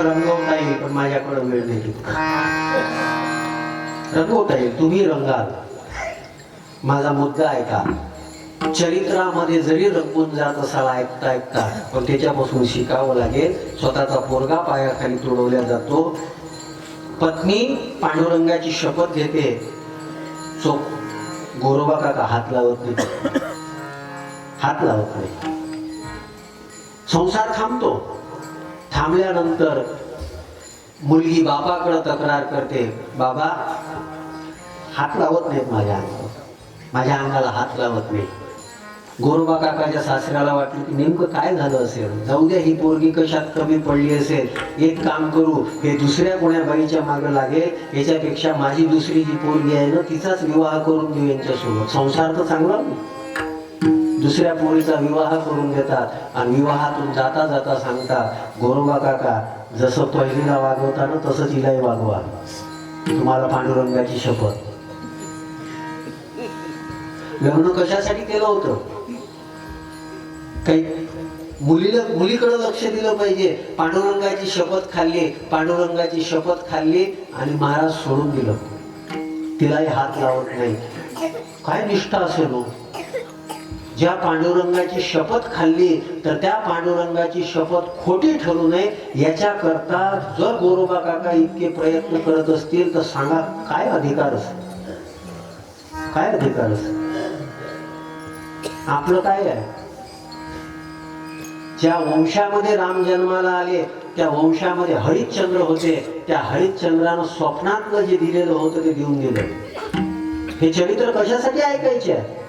रंगवता येईल पण माझ्याकडे वेळ नाही रंगवता येईल तुम्ही रंगाल. माझा मुद्दा ऐका चरित्रामध्ये जरी रंगून जात असाल ऐकता ऐकता पण त्याच्यापासून शिकावं लागेल. स्वतःचा पोरगा पायाखाली तुडवल्या जातो. पत्नी पांडुरंगाची शपथ घेते. सो गोरोबा काका हात लावत नाही. हात लावत नाही. संसार थांबतो. थांबल्यानंतर मुलगी बाबाकडं तक्रार करते बाबा हात लावत नाहीत माझ्या अंगावर माझ्या अंगाला हात लावत नाही. गोरोबा काकाच्या सासऱ्याला वाटलं की नेमकं काय झालं असेल? जाऊ द्या ही पोरगी कशात कमी पडली असेल? एक काम करू हे दुसऱ्या कोण्या बाईच्या मागं लागेल याच्यापेक्षा माझी दुसरी जी पोरगी आहे ना तिचाच विवाह करून देऊ यांच्यासोबत. संसार तर चांगला नाही दुसऱ्या पोरीचा विवाह करून देतात आणि विवाहातून जाता जाता सांगता गोरोबा काका जसं पहिलीला वागवता ना तसंच हिलाही वागवा. तुम्हाला पांडुरंगाची शपथ. लग्न कशासाठी केलं होतं? काही मुलीला मुलीकडे लक्ष दिलं पाहिजे. पांडुरंगाची शपथ खाल्ली पांडुरंगाची शपथ खाल्ली आणि महाराज सोडून दिलं. तिलाही हात लावत नाही. काय निष्ठा असेल हो? ज्या पांडुरंगाची शपथ खाल्ली तर त्या पांडुरंगाची शपथ खोटी ठरू नये. याच्याकरता जर गोरोबा काका इतके प्रयत्न करत असतील तर सांगा काय अधिकार असेल? काय अधिकार असेल? आपलं काय आहे? ज्या वंशामध्ये राम जन्माला आले त्या वंशामध्ये हरिश्चंद्र होते. त्या हरिश्चंद्रानं स्वप्नातलं जे दिलेलं होतं ते देऊन दिलं. हे चरित्र कशासाठी ऐकायचे आहे?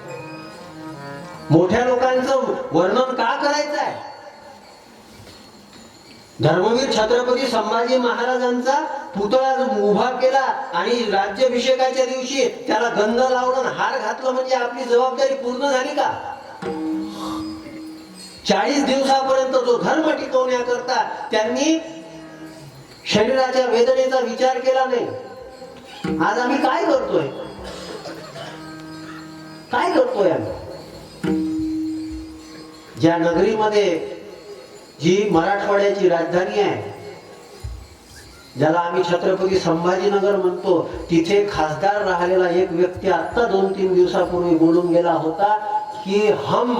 मोठ्या लोकांचं वर्णन का करायचं आहे धर्मवीर छत्रपती संभाजी महाराजांचा पुतळा उभा केला आणि राज्याभिषेकाच्या दिवशी त्याला गंध लावून हार घातलं म्हणजे आपली जबाबदारी पूर्ण झाली का? चाळीस दिवसापर्यंत जो धर्म टिकवण्याकरता त्यांनी शरीराच्या वेदनेचा विचार केला नाही. आज आम्ही काय करतोय? काय करतोय आम्ही? ज्या नगरीमध्ये जी मराठवाड्याची राजधानी आहे ज्याला आम्ही छत्रपती संभाजीनगर म्हणतो तिथे खासदार राहिलेला एक व्यक्ती आता दोन तीन दिवसापूर्वी बोलून गेला होता की हम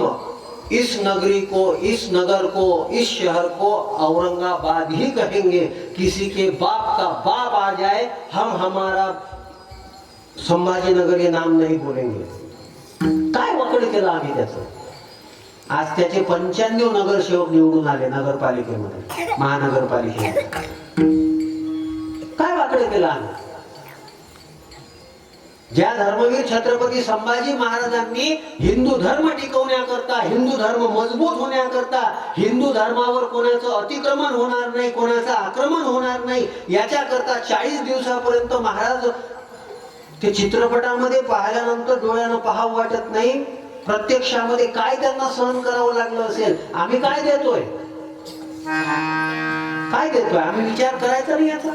इस नगरी को इस नगर को इस शहर को औरंगाबाद ही कहेंगे। किसी के बाप का बाप आ जाए हम हमारा संभाजीनगर हे नाम नहीं बोलेंगे। काय वकड केलं आम्ही त्याचं? आज त्याचे पंच्याण्णव नगरसेवक निवडून आले नगरपालिकेमध्ये महानगरपालिकेमध्ये. काय वाकडे केलं ज्या धर्मवीर छत्रपती संभाजी महाराजांनी हिंदू धर्म टिकवण्याकरता हिंदू धर्म मजबूत होण्याकरता हिंदू धर्मावर कोणाचं अतिक्रमण होणार नाही कोणाचं आक्रमण होणार नाही याच्याकरता चाळीस दिवसापर्यंत महाराज ते चित्रपटामध्ये पाहिल्यानंतर डोळ्यानं पाहावं वाटत नाही. प्रत्यक्षामध्ये काय त्यांना सहन करावं लागलं असेल आम्ही काय देतोय? काय देतोय? आम्ही विचार करायचा नाही याचा.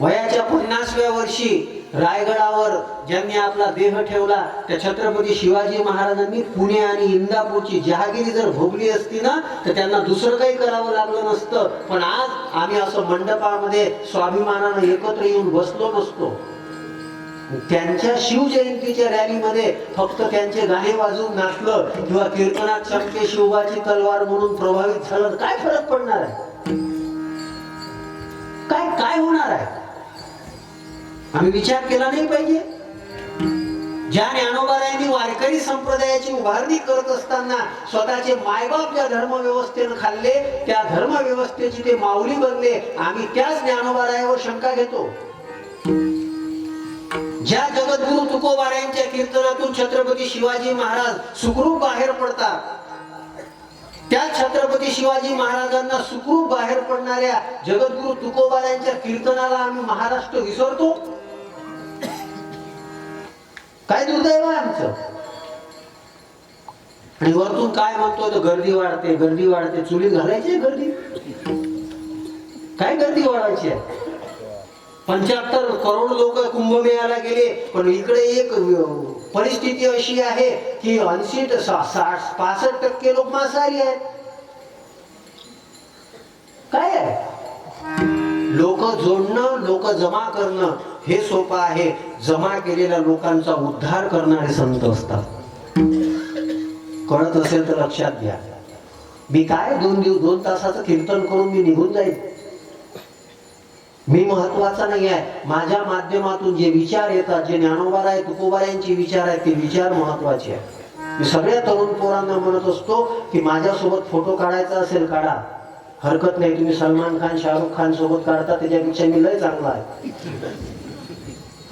वयाच्या पन्नासव्या वर्षी रायगडावर ज्यांनी आपला देह ठेवला त्या छत्रपती शिवाजी महाराजांनी पुणे आणि इंदापूरची जहागिरी जर भोगली असती ना तर त्यांना दुसरं काही करावं लागलं नसतं. पण आज आम्ही असं मंडपामध्ये स्वाभिमानानं एकत्र येऊन बसलो नसतो. त्यांच्या शिवजयंतीच्या रॅलीमध्ये फक्त त्यांचे गाणे वाजून नाचलं किंवा कीर्तनात चमके शिवबाची तलवार म्हणून प्रभावित झालं काय फरक पडणार आहे? काय काय होणार आहे? आम्ही विचार केला नाही पाहिजे. ज्या ज्ञानोबारायांनी वारकरी संप्रदायाची उभारणी करत असताना स्वतःचे मायबाप ज्या धर्मव्यवस्थेनं खाल्ले त्या धर्मव्यवस्थेची ते माऊली बनले. आम्ही त्याच ज्ञानोबारायावर शंका घेतो. ज्या जगद्गुरु तुकोबाऱ्यांच्या कीर्तनातून छत्रपती शिवाजी महाराज सुखरूप बाहेर पडतात त्या छत्रपती शिवाजी महाराजांना सुखरूप बाहेर पडणाऱ्या जगद्गुरु तुकोबाऱ्यांच्या कीर्तनाला आम्ही महाराष्ट्र विसरतो. काय दुर्दैव आमचं? आणि वरतून काय म्हणतो तर गर्दी वाढते गर्दी वाढते. चुली घालायची गर्दी? काय गर्दी वाढवायची आहे? पंच्याहत्तर करोड लोक कुंभमेळ्याला गेले. पण इकडे एक परिस्थिती अशी आहे की ऐंशी सा- साठ पासष्ट टक्के लोक मांसाहारी आहेत. काय आहे? लोक जोडणं लोक जमा करणं हे सोपं आहे. जमा केलेल्या लोकांचा उद्धार करणारे संत असतात. कळत असेल तर लक्षात घ्या. मी काय दोन दिवस दोन तासाचं कीर्तन करून मी निघून जाईल मी महत्त्वाचा नाही आहे. माझ्या माध्यमातून जे विचार येतात जे ज्ञानोबार आहे तुकोबारायांचे विचार आहेत ते विचार महत्त्वाचे आहे मी सगळ्या तरुण पोरांना म्हणत असतो की माझ्यासोबत फोटो काढायचा असेल काढा. हरकत नाही. तुम्ही सलमान खान शाहरुख खान सोबत काढता त्याच्यापेक्षा मी लय चांगला आहे.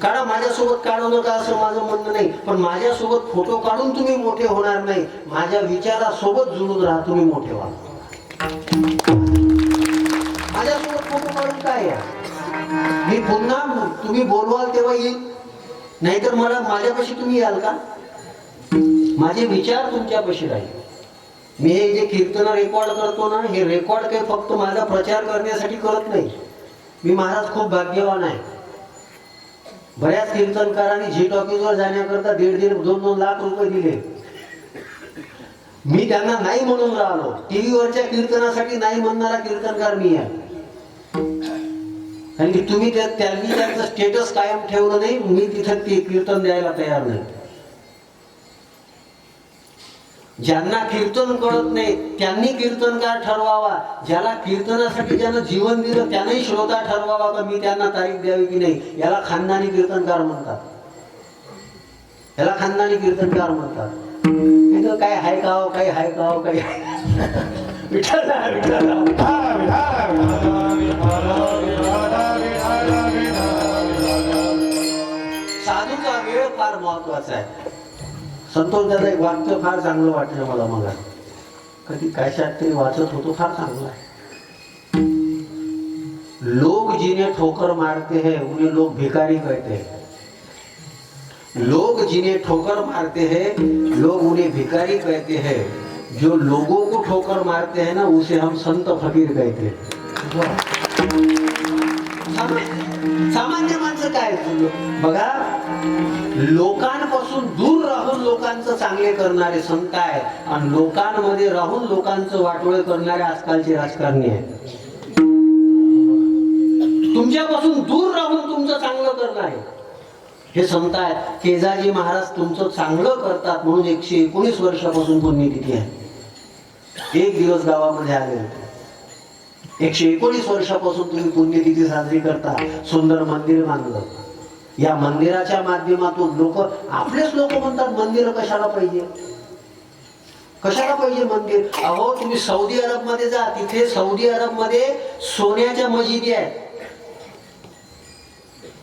काढा माझ्यासोबत काढू नका असं माझं म्हणणं नाही. पण माझ्यासोबत फोटो काढून तुम्ही मोठे होणार नाही. माझ्या विचारासोबत जुळून राहा तुम्ही मोठे व्हा. माझ्यासोबत फोटो काढून काय आहे? मी पुन्हा तुम्ही बोलवाल तेव्हा येईल. नाहीतर मला माझ्यापाशी तुम्ही याल का? माझे विचार तुमच्यापाशी राहील. मी हे जे कीर्तन रेकॉर्ड करतो ना हे रेकॉर्ड काही फक्त माझा प्रचार करण्यासाठी करत नाही. मी महाराज खूप भाग्यवान आहे. बऱ्याच कीर्तनकारांनी झी टॉकीजवर जाण्याकरता दीड दीड दोन दोन लाख रुपये दिले. मी त्यांना नाही म्हणून राहिलो. टीव्हीवरच्या कीर्तनासाठी नाही म्हणणारा कीर्तनकार मी आहे. कारण की तुम्ही त्या- त्यांनी त्यांचं स्टेटस कायम ठेवलं नाही मी तिथं ते कीर्तन द्यायला तयार नाही. ज्यांना कीर्तन कळत नाही त्यांनी कीर्तनकार ठरवावा. ज्याला कीर्तनासाठी ज्यानं जीवन दिलं त्यानेही श्रोता ठरवावा का मी त्यांना तारीख द्यावी की नाही? याला खानदानी कीर्तनकार म्हणतात. याला खानदानी कीर्तनकार म्हणतात. नाही काय हाय काव काही हाय काव काही विठ्ठल विठ्ठल. फार महत्वाचा आहे. संतोष दादा एक वाक्य फार चांगलं वाटलं मला मला कधी कशात तरी वाचत होतो फार चांगलं आहे. लोग जिन्हें ठोकर मारते हैं उन्हें लोग भिखारी कहते हैं. लोग जिन्हें ठोकर मारते हैं लोग उन्हें भिखारी कहते हैं. जो लोगों को ठोकर मारते हैं ना उसे हम संत फकीर कहते हैं. सामान्य- माणसं काय बघा लोकांपासून दूर राहून लोकांचं चांगले करणारे संत आहेत? आणि लोकांमध्ये राहून लोकांचं वाटोळे करणारे आजकालचे राजकारणी आहेत. तुमच्यापासून दूर राहून तुमचं चांगलं करणारे हे संत आहेत. केजाजी महाराज तुमचं चांगलं करतात म्हणून एकशे एकोणीस वर्षापासून पुण्यतिथी आहे. एक दिवस गावामध्ये आले होते. एकशे एकोणीस वर्षापासून तुम्ही पुण्यतिथी साजरी करता सुंदर मंदिर बांधलं. या मंदिराच्या माध्यमातून लोक आपलेच लोक म्हणतात मंदिर कशाला पाहिजे? कशाला पाहिजे मंदिर? अहो तुम्ही सौदी अरबमध्ये जा तिथे सौदी अरबमध्ये सोन्याच्या मशिदी आहेत.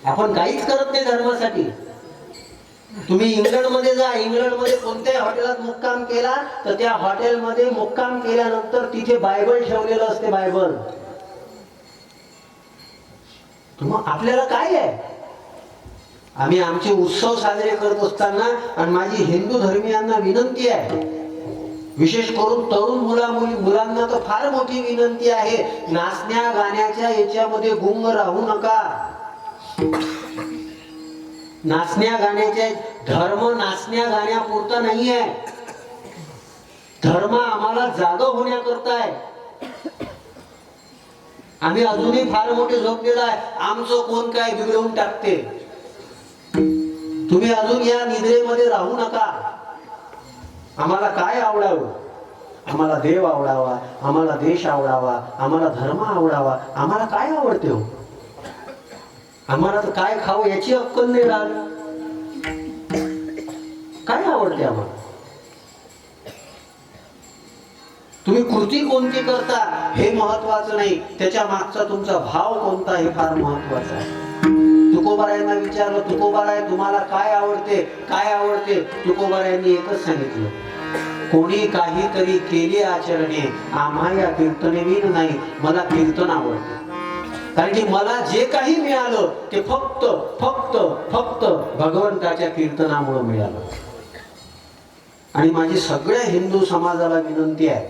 आपण काहीच करत नाही धर्मासाठी. तुम्ही इंग्लंडमध्ये जा. इंग्लंडमध्ये कोणत्याही हॉटेलात मुक्काम केला तर त्या हॉटेलमध्ये मुक्काम केल्यानंतर तिथे बायबल ठेवलेलं असते बायबल. मग आपल्याला काय आहे? आम्ही आमचे उत्सव साजरे करत असताना आणि माझी हिंदू धर्मियांना विनंती आहे. विशेष करून तरुण मुला मुली मुलांना तर फार मोठी विनंती आहे. नाचण्या गाण्याच्या याच्यामध्ये गुंग राहू नका. नाचण्या गाण्याचे धर्म नाचण्या गाण्यापुरता नाही आहे धर्म आम्हाला जाग होण्याकरता आहे आम्ही अजूनही फार मोठे झोपलेलो आहे. आमचं कोण काय बिघडवून टाकते? तुम्ही अजून या निद्रेमध्ये राहू नका. आम्हाला काय आवडावं? आम्हाला देव आवडावा आम्हाला देश आवडावा आम्हाला धर्म आवडावा. आम्हाला काय आवडते हो? आम्हाला तर काय खावं याची अक्कल नाही राहत. काय आवडते आम्हाला? तुम्ही कृती कोणती करता हे महत्वाचं नाही. त्याच्या मागचा तुमचा भाव कोणता हे फार महत्वाचं आहे. तुकोबारायांना विचारलं तुकोबाराय तुम्हाला काय आवडते? काय आवडते? तुकोबारायांनी एकच सांगितलं. कोणी काहीतरी केले आचरणे आम्हा या कीर्तनेवीन नाही. मला कीर्तन आवडते. कारण की मला जे काही मिळालं ते फक्त फक्त फक्त भगवंताच्या कीर्तनामुळे मिळालं. आणि माझी सगळ्या हिंदू समाजाला विनंती आहे.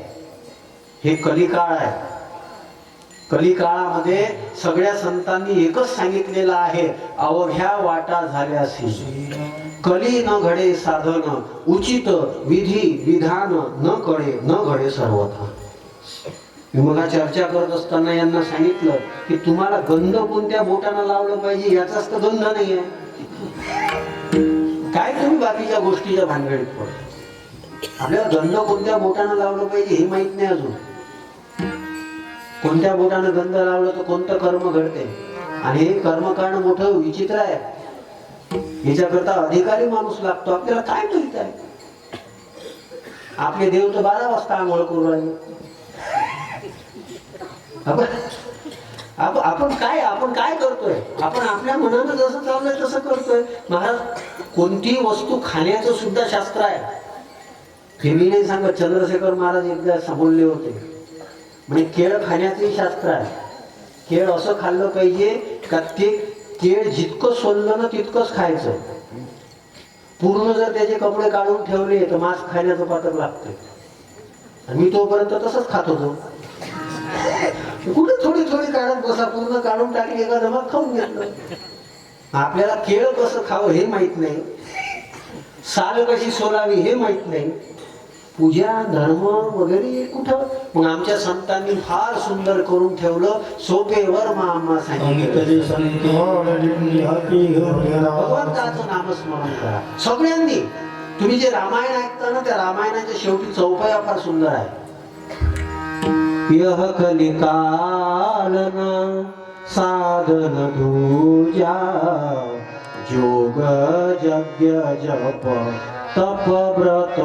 हे कलिकाळ आहे. कलिकाळामध्ये सगळ्या संतांनी एकच सांगितलेलं आहे अवघ्या वाटा झाल्यासी कली न घडे साधन उचित विधी विधान न कळे न घडे सर्वथा. मला चर्चा करत असताना यांना सांगितलं की तुम्हाला गंध कोणत्या बोटानं लावलं पाहिजे याचाच तर गंध नाही आहे काय तुम्ही बाकीच्या गोष्टीच्या भानगडीत पड आपल्याला गंध कोणत्या बोटानं लावलं पाहिजे हे माहीत नाही अजून. कोणत्या बोटानं गंध लावलं तर कोणतं कर्म घडते? आणि हे कर्म करणं मोठं विचित्र आहे. याच्याकरता अधिकारी माणूस लागतो. आपल्याला काय माहीत आहे? आपले देव तर बारा वाजता आंघोळ करू राहिले आपण आप- आपण काय आपण काय करतोय? आपण आपल्या मनानं जसं चाललंय तसं करतोय. महाराज कोणतीही वस्तू खाण्याचं सुद्धा शास्त्र आहे. हे मी नाही सांगत चंद्रशेखर महाराज एकदा बोलले होते. म्हणजे केळ खाण्याचंही शास्त्र आहे. केळ असं खाल्लं पाहिजे का ते केळ जितकं सोललं ना तितकंच खायचं. पूर्ण जर त्याचे कपडे काढून ठेवले तर मांस खाण्याचं पात्र लागतं आणि मी तोपर्यंत तसंच खात होतो. कुठे थोडी थोडी काढत बसा पूर्ण काढून टाकली एका जमात खाऊन घेतलं. आपल्याला केळ कसं खावं हे माहीत नाही. साल कशी सोलावी हे माहीत नाही. पूजा धर्म वगैरे कुठं? मग आमच्या संतांनी फार सुंदर करून ठेवलं सोपेवर मा आम्हा सांगितलं. अंकितरी संती हाती घेऊन भगवंताचं नामस्मरण करा. सगळ्यांनी तुम्ही जे रामायण ऐकता ना त्या रामायणाच्या शेवटी चौपया फार सुंदर आहे. यह कलिकालन साधन दूजा जोग यज्ञ जप तप व्रत